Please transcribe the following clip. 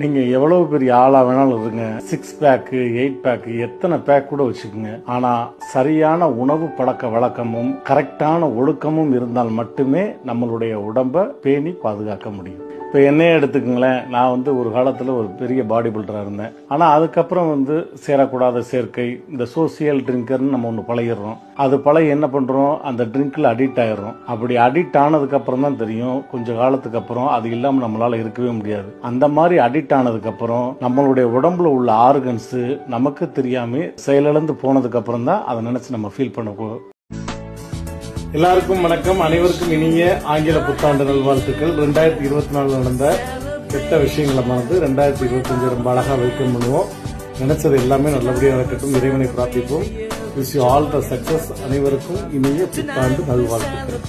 நீங்கள் எவ்வளவு பெரிய ஆளாக வேணாலும் இருங்க. சிக்ஸ் பேக்கு எயிட் பேக்கு எத்தனை பேக் கூட வச்சுக்கோங்க. ஆனால் சரியான உணவு பழக்க வழக்கமும் கரெக்டான ஒழுக்கமும் இருந்தால் மட்டுமே நம்மளுடைய உடம்பை பேணி பாதுகாக்க முடியும். இப்போ என்னையே எடுத்துக்கங்களேன். நான் வந்து ஒரு காலத்தில் ஒரு பெரிய பாடி பில்டராக இருந்தேன். ஆனால் அதுக்கப்புறம் வந்து சேரக்கூடாத சேர்க்கை இந்த சோசியல் ட்ரிங்கர்னு நம்ம ஒன்று பழகிடுறோம். அது பழகி என்ன பண்ணுறோம் அந்த ட்ரிங்க்கில் அடிக்ட் ஆகிடுறோம் அப்படி அடிக்ட் ஆனதுக்கப்புறம் தான் தெரியும். கொஞ்ச காலத்துக்கு அப்புறம் அது இல்லாமல் நம்மளால் இருக்கவே முடியாது. அந்த மாதிரி அடிக்ட் ஆனதுக்கப்புறம் நம்மளுடைய உடம்புல உள்ள ஆர்கன்ஸு நமக்கு தெரியாமல் செயலிழந்து போனதுக்கப்புறம் தான் அதை நினச்சி நம்ம ஃபீல் பண்ண எல்லாருக்கும் வணக்கம். அனைவருக்கும் இனிய ஆங்கில புத்தாண்டு நல்வாழ்த்துக்கள். ரெண்டாயிரத்தி இருபத்தி நாலு நடந்த கெட்ட விஷயங்களை மறந்து ரெண்டாயிரத்தி இருபத்தஞ்சு ரொம்ப அழகா வெல்கம் பண்ணுவோம். நினைச்சது எல்லாமே நல்லபடியாக நடக்கட்டும். இறைவனை பிரார்த்திப்போம். Wish you all the success அனைவருக்கும் இனிய புத்தாண்டு நல்வாழ்த்துக்கள்.